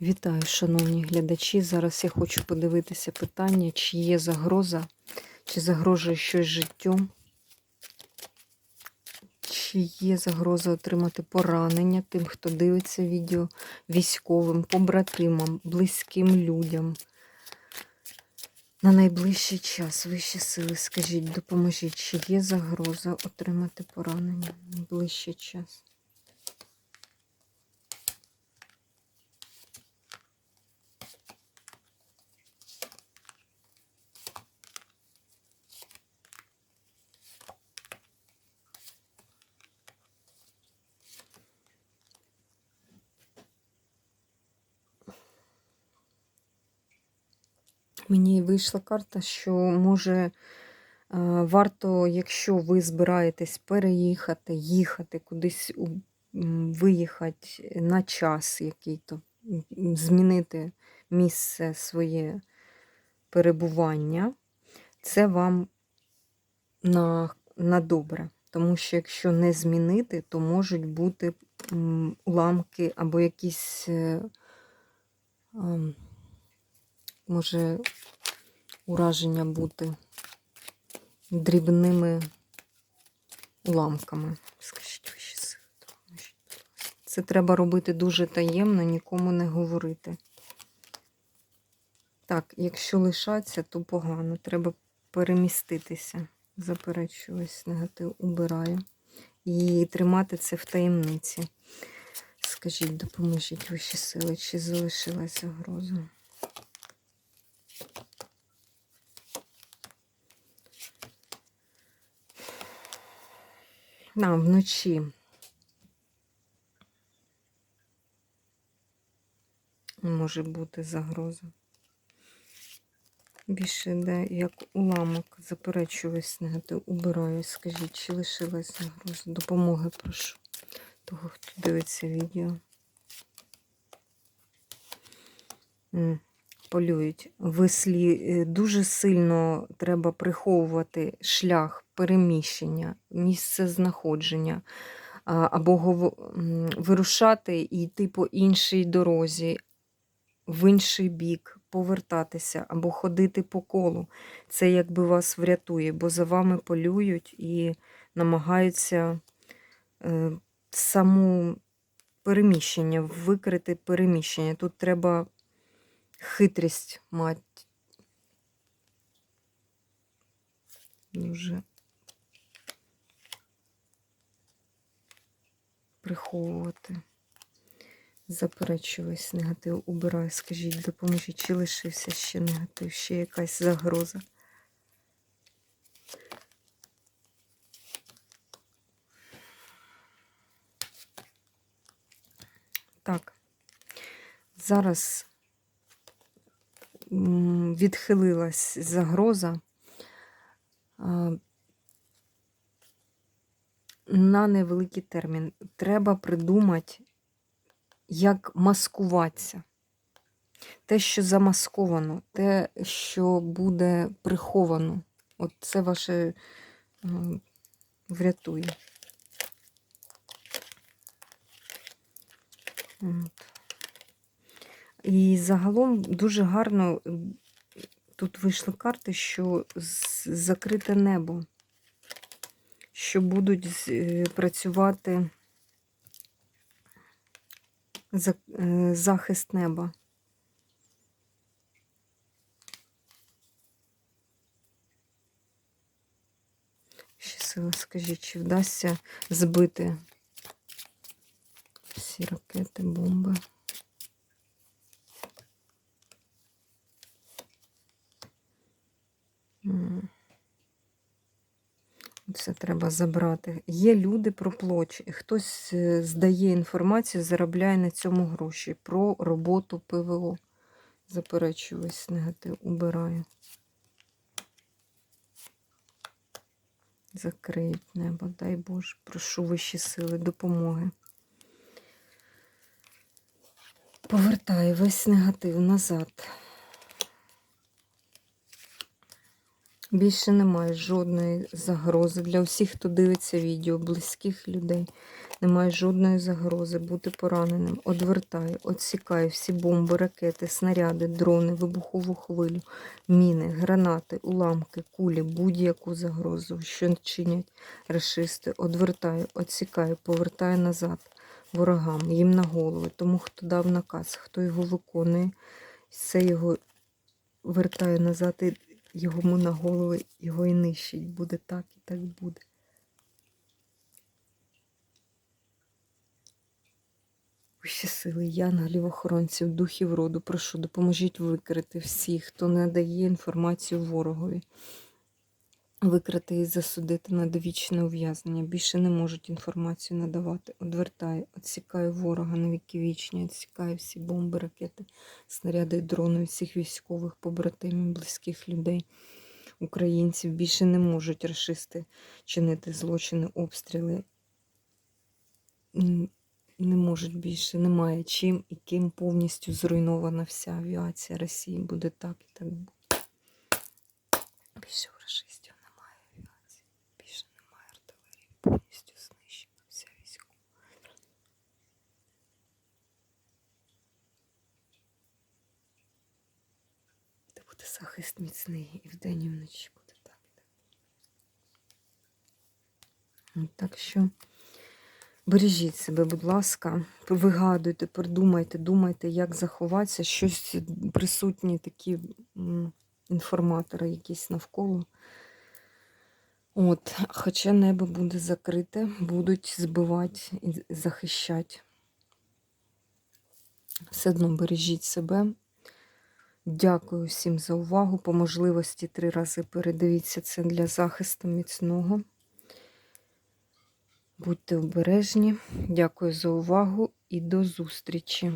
Вітаю, шановні глядачі. Зараз я хочу подивитися питання, чи є загроза, чи загрожує щось життю, чи є загроза отримати поранення тим, хто дивиться відео військовим, побратимам, близьким людям. На найближчий час вищі сили, скажіть, допоможіть, чи є загроза отримати поранення на найближчий час. Мені вийшла карта, що може е, варто, якщо ви збираєтесь переїхати, їхати кудись виїхати на час який-то, змінити місце своє перебування, це вам на, на добре. Тому що якщо не змінити, то можуть бути уламки або якісь. е, може ураження бути дрібними уламками. Скажіть будь ласка. Це треба робити дуже таємно, нікому не говорити. Так, якщо лишаться, то погано. Треба переміститися. Заперечую, ось негатив убираю. І тримати це в таємниці. Скажіть, допоможіть вищі сили, чи залишилася загроза? На, вночі. Може бути загроза. Більше йде як уламок. Заперечую весь негатив. Убираю. Скажіть, чи лишилась загроза? Допомоги прошу. Того, хто дивиться відео. М, Полюють. Вислі е, дуже сильно треба приховувати шлях переміщення, місце знаходження, або вирушати і йти по іншій дорозі, в інший бік, повертатися або ходити по колу. Це якби вас врятує, бо за вами полюють і намагаються е, саму переміщення, викрити переміщення. Тут треба хитрість мати. Дуже приховувати. Заперечую весь негатив, убираю. Скажіть, допоможіть, чи лишився ще негатив, ще якась загроза. Так, зараз відхилилась загроза на невеликий термін. Треба придумати, як маскуватися. Те, що замасковано, те, що буде приховано. От це ваше врятує. От. І загалом дуже гарно тут вийшли карти, що закрите небо, що будуть е, працювати е, захист неба. Ще скажіть, чи вдасться збити всі ракети, бомби? Це треба забрати. Є люди про плоч. Хтось е, здає інформацію, заробляє на цьому гроші. Про роботу ПВО. Заперечую весь негатив. Убираю. Закриють небо, дай Боже. Прошу вищі сили, допомоги. Повертаю весь негатив назад. Більше немає жодної загрози для всіх, хто дивиться відео, близьких людей. Немає жодної загрози бути пораненим. Одвертаю, отсікаю всі бомби, ракети, снаряди, дрони, вибухову хвилю, міни, гранати, уламки, кулі, будь-яку загрозу, що чинять рашисти. Одвертаю, отсікаю, повертаю назад ворогам, їм на голови, тому хто дав наказ, хто його виконує, все його вертаю назад і йому на голови, його і нищить. Буде так і так буде. Вищі сили, янголів, охоронців, духів роду, прошу, допоможіть викрити всіх, хто не дає інформацію ворогові. Викрити і засудити на довічне ув'язнення. Більше не можуть інформацію надавати. Одвертаю, відсікаю ворога на віки вічні, відсікаю всі бомби, ракети, снаряди, дрони, всіх військових, побратимів, близьких людей, українців. Більше не можуть расисти чинити злочини, обстріли. Не можуть більше, немає чим і ким повністю зруйнована вся авіація Росії. Буде так і так буде. Більше расистів немає авіації, більше немає артилерії, повністю знищена вся військова. Це буде захист міцний і вдень, і вночі буде так. так. Що бережіть себе, будь ласка, вигадуйте, придумайте, думайте, як заховатися. Щось присутні такі інформатори якісь навколо. От, хоча небо буде закрите, будуть збивати і захищати. Все одно бережіть себе. Дякую всім за увагу. По можливості три рази передивіться це для захисту міцного. Будьте обережні. Дякую за увагу і до зустрічі!